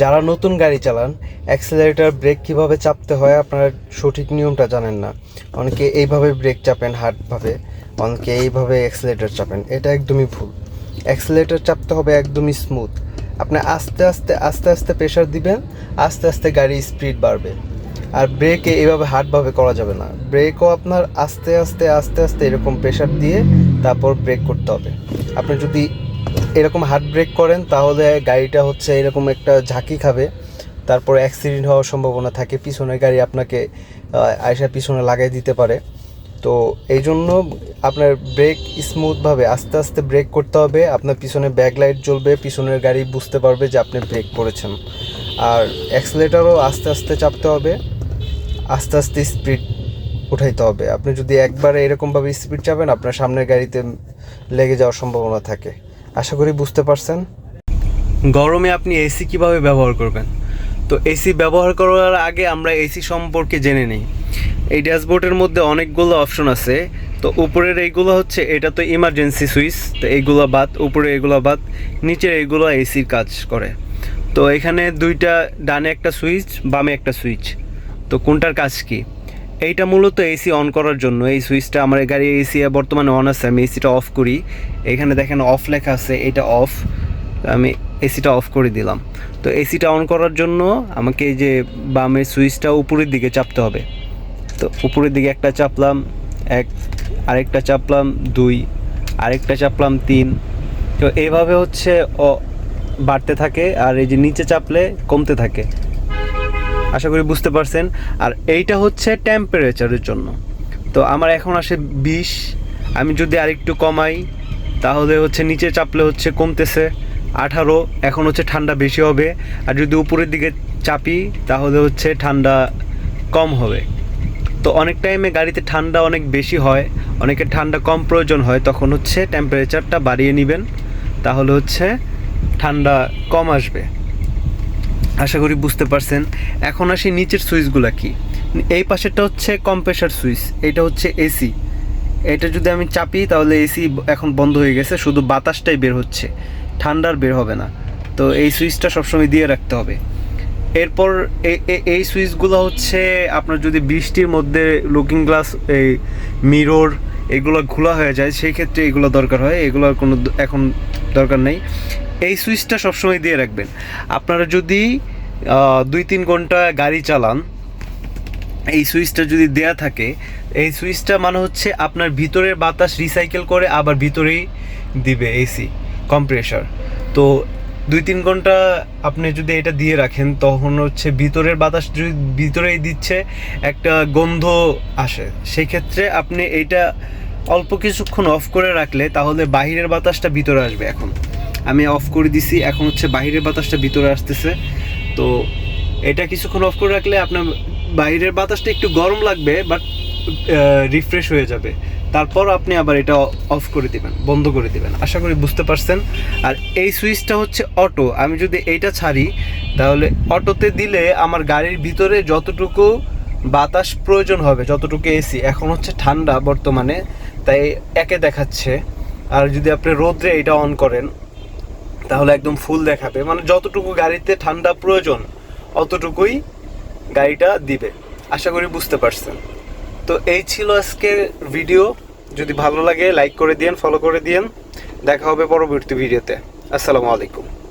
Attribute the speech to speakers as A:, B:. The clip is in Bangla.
A: যারা নতুন গাড়ি চালান অ্যাক্সেলারেটর ব্রেক কীভাবে চাপতে হয় আপনারা সঠিক নিয়মটা জানেন না। অনেকে এইভাবে ব্রেক চাপেন হার্ডভাবে, অনেকে এইভাবে অ্যাক্সেলেটর চাপেন, এটা একদমই ভুল। অ্যাক্সেলেটর চাপতে হবে একদমই স্মুথ আপনি আস্তে আস্তে আস্তে আস্তে প্রেশার দিবেন, আস্তে আস্তে গাড়ি স্পিড বাড়বে। আর ব্রেকে এভাবে হার্ডভাবে করা যাবে না। ব্রেকও আপনার আস্তে আস্তে আস্তে আস্তে এরকম প্রেশার দিয়ে তারপর ব্রেক করতে হবে। আপনি যদি এরকম হার্ড ব্রেক করেন, তাহলে গাড়িটা হচ্ছে এরকম একটা ঝাঁকি খাবে। তারপর অ্যাক্সিডেন্ট হওয়ার সম্ভাবনা থাকে। পিছনের গাড়ি আপনাকে আয়সা পিছনে লাগাই দিতে পারে। তো এই জন্য আপনার ব্রেক স্মুথভাবে আস্তে আস্তে ব্রেক করতে হবে। আপনার পিছনে ব্যাক লাইট জ্বলবে, পিছনের গাড়ি বুঝতে পারবে যে আপনি ব্রেক করেছেন। আর অ্যাক্সিলেটারও আস্তে আস্তে চাপতে হবে। আস্তে আস্তে স্পিড উঠাইতে হবে। আপনি যদি একবারে এরকমভাবে স্পিড চাপেন, আপনার সামনের গাড়িতে লেগে যাওয়ার সম্ভাবনা থাকে। আশা করি বুঝতে পারছেন। গরমে আপনি এসি কীভাবে ব্যবহার করবেন? তো এসি ব্যবহার করার আগে আমরা এসি সম্পর্কে জেনে নিই। এই ড্যাশবোর্ডের মধ্যে অনেকগুলো অপশন আছে। তো উপরের এইগুলো হচ্ছে, এটা তো ইমার্জেন্সি সুইচ তো এইগুলো বাদ, উপরে এগুলো বাদ, নিচের এইগুলো এসির কাজ করে। তো এখানে দুইটা ডানে একটা সুইচ বামে একটা সুইচ তো কোনটার কাজ কি? এইটা মূলত এসি অন করার জন্য। এই সুইচটা আমার গাড়ি এসি বর্তমানে অন আছে, আমি এসিটা অফ করি। এখানে দেখেন অফ লেখা আছে, এটা অফ। আমি এসিটা অফ করে দিলাম। তো এসিটা অন করার জন্য আমাকে এই যে বামের সুইচটা উপরের দিকে চাপতে হবে। তো উপরের দিকে একটা চাপলাম, এক, আরেকটা চাপলাম, দুই, আরেকটা চাপলাম, তিন। তো এইভাবে হচ্ছে বাড়তে থাকে, আর এই যে নিচে চাপলে কমতে থাকে। আশা করি বুঝতে পারছেন। আর এইটা হচ্ছে টেম্পারেচারের জন্য। তো আমার এখন আসে বিশ, আমি যদি আরেকটু কমাই, তাহলে হচ্ছে নিচে চাপলে হচ্ছে কমতেছে আঠারো, এখন হচ্ছে ঠান্ডা বেশি হবে। আর যদি উপরের দিকে চাপি, তাহলে হচ্ছে ঠান্ডা কম হবে। তো অনেক টাইমে গাড়িতে ঠান্ডা অনেক বেশি হয়, অনেকের ঠান্ডা কম প্রয়োজন হয়, তখন হচ্ছে টেম্পারেচারটা বাড়িয়ে নেবেন। তাহলে হচ্ছে ঠান্ডা কম আসবে। আশা করি বুঝতে পারছেন। এখন আসি নিচের সুইচগুলো কি? এই পাশেরটা হচ্ছে কম্প্রেসার সুইচ, এটা হচ্ছে এসি এটা যদি আমি চাপি তাহলে এসি এখন বন্ধ হয়ে গেছে, শুধু বাতাসটাই বের হচ্ছে। ঠান্ডার বের হবে না। তো এই সুইচটা সবসময় দিয়ে রাখতে হবে। এরপর এই সুইচগুলো হচ্ছে আপনার যদি বৃষ্টির মধ্যে লুকিং গ্লাস এই মিরর এগুলো খোলা হয়ে যায়, সেই ক্ষেত্রে এগুলো দরকার হয়। এগুলোর কোনো এখন দরকার নেই। এই সুইচটা সবসময় দিয়ে রাখবেন। আপনারা যদি দুই তিন ঘণ্টা গাড়ি চালান, এই সুইচটা যদি দেয়া থাকে, এই সুইচটা মানে হচ্ছে আপনার ভিতরের বাতাস রিসাইকেল করে আবার ভিতরেই দিবে এসি কম্প্রেসার তো দুই তিন ঘণ্টা আপনি যদি এটা দিয়ে রাখেন, তখন হচ্ছে ভিতরের বাতাস যদি ভিতরেই দিচ্ছে, একটা গন্ধ আসে। সেই ক্ষেত্রে আপনি এইটা অল্প কিছুক্ষণ অফ করে রাখলে তাহলে বাহিরের বাতাসটা ভিতরে আসবে এখন। আমি অফ করে দিছি। এখন হচ্ছে বাহিরের বাতাসটা ভিতরে আসতেছে। তো এটা কিছুক্ষণ অফ করে রাখলে আপনার বাইরের বাতাসটা একটু গরম লাগবে বাট রিফ্রেশ হয়ে যাবে। তারপর আপনি আবার এটা অফ করে দিবেন, বন্ধ করে দিবেন। আশা করি বুঝতে পারছেন। আর এই সুইচটা হচ্ছে অটো। আমি যদি এইটা ছাড়ি, তাহলে অটোতে দিলে আমার গাড়ির ভিতরে যতটুকু বাতাস প্রয়োজন হবে, যতটুকু এসি এখন হচ্ছে ঠান্ডা বর্তমানে, তাই একে দেখাচ্ছে। আর যদি আপনি রোদ্রে এটা অন করেন তাহলে একদম ফুল দেখাবে। মানে যতটুকু গাড়িতে ঠান্ডা প্রয়োজন, অতটুকুই গাড়িটা দিবে। আশা করি বুঝতে পারছেন। তো এই ছিল আজকের ভিডিও যদি ভালো লাগে লাইক করে দিন ফলো করে দিন দেখা হবে পরবর্তী ভিডিওতে আসসালামু আলাইকুম।